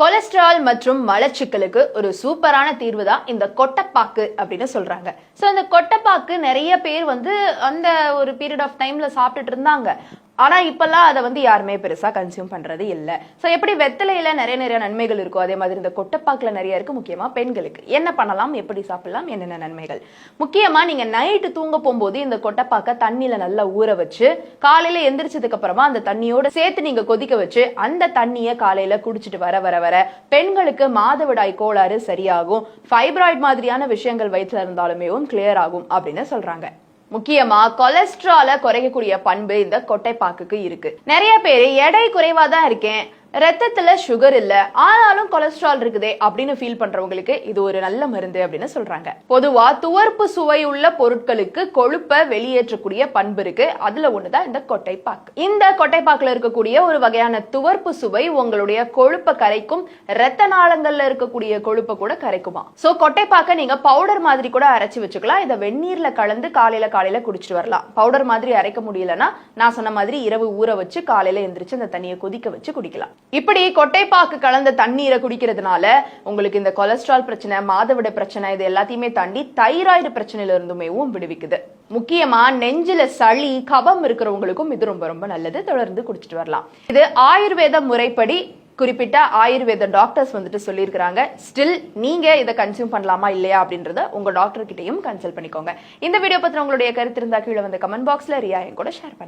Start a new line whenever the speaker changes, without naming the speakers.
Cholesterol மற்றும் மலச்சிக்கலுக்கு ஒரு சூப்பரான தீர்வு தான் இந்த கொட்டைப்பாக்கு அப்படின்னு சொல்றாங்க. ஸோ இந்த கொட்டைப்பாக்கு நிறைய பேர் வந்து அந்த ஒரு பீரியட் ஆஃப் டைம்ல சாப்பிட்டுட்டு இருந்தாங்க. ஆனா இப்பெல்லாம் அதை வந்து யாருமே பெருசா கன்சியூம் பண்றது இல்ல. ஸோ எப்படி வெத்தலையில நிறைய நிறைய நன்மைகள் இருக்கும் அதே மாதிரி இந்த கொட்டப்பாக்கில் நிறைய இருக்கு முக்கியமா பெண்களுக்கு. என்ன பண்ணலாம் எப்படி சாப்பிடலாம் என்னென்ன நன்மைகள்? முக்கியமா நீங்க நைட்டு தூங்க போகும்போது இந்த கொட்டைப்பாக்க தண்ணியில நல்லா ஊற வச்சு காலையில எந்திரிச்சதுக்கு அப்புறமா அந்த தண்ணியோட சேர்த்து நீங்க கொதிக்க வச்சு அந்த தண்ணியை காலையில குடிச்சிட்டு வர வர வர பெண்களுக்கு மாதவிடாய் கோளாறு சரியாகும். ஃபைப்ராய்ட் மாதிரியான விஷயங்கள் வயிற்றுல இருந்தாலுமே கிளியர் ஆகும் அப்படின்னு சொல்றாங்க. முக்கியமா கொலஸ்ட்ரால குறைக்கக்கூடிய பண்பு இந்த கொட்டைப்பாக்குக்கு இருக்கு. நிறைய பேர் எடை குறைவா தான் இருக்கேன். ரத்தத்துல சுகர் இல்ல ஆனாலும் கொலஸ்ட்ரால் இருக்குதே அப்படின்னு ஃபீல் பண்றவங்களுக்கு இது ஒரு நல்ல மருந்து அப்படின்னு சொல்றாங்க. பொதுவா துவர்ப்பு சுவை உள்ள பொருட்களுக்கு கொழுப்பை வெளியேற்றக்கூடிய பண்பு இருக்கு. அதுல ஒண்ணுதான் இந்த கொட்டைப்பாக்கு. இந்த கொட்டைப்பாக்குல இருக்கக்கூடிய ஒரு வகையான துவர்ப்பு சுவை உங்களுடைய கொழுப்பை கரைக்கும் ரத்த நாளங்கள்ல இருக்கக்கூடிய கொழுப்பை கூட கரைக்குமா? சோ கொட்டைப்பாக்க நீங்க பவுடர் மாதிரி கூட அரைச்சு வச்சுக்கலாம். இதை வெந்நீர்ல கலந்து காலையில காலையில குடிச்சிட்டு வரலாம். பவுடர் மாதிரி அரைக்க முடியலன்னா நான் சொன்ன மாதிரி இரவு ஊற வச்சு காலையில எந்திரிச்சு அந்த தண்ணியை கொதிக்க வச்சு குடிக்கலாம். இப்படி கொட்டைப்பாக்கு கலந்த தண்ணீரை குடிக்கிறதுனால உங்களுக்கு இந்த கொலஸ்ட்ரால் பிரச்சனை மாதவிட பிரச்சனை இது எல்லாத்தையுமே தாண்டி தைராய்டு பிரச்சனையில இருந்துமேவும் விடுவிக்குது. முக்கியமா நெஞ்சில சளி கபம் இருக்கிறவங்களுக்கும் இது ரொம்ப ரொம்ப நல்லது. தொடர்ந்து குடிச்சிட்டு வரலாம். இது ஆயுர்வேத முறைப்படி குறிப்பிட்ட ஆயுர்வேத டாக்டர்ஸ் வந்துட்டு சொல்லியிருக்கிறாங்க. ஸ்டில் நீங்க இதை கன்சியூம் பண்ணலாமா இல்லையா அப்படின்றத உங்க டாக்டர் கிட்டையும் கன்சல்ட் பண்ணிக்கோங்க. இந்த வீடியோ பத்தின உங்களுடைய கருத்து இருந்தா கீழே வந்து கமெண்ட் பாக்ஸ்ல ரியா என் கூட ஷேர் பண்ணலாம்.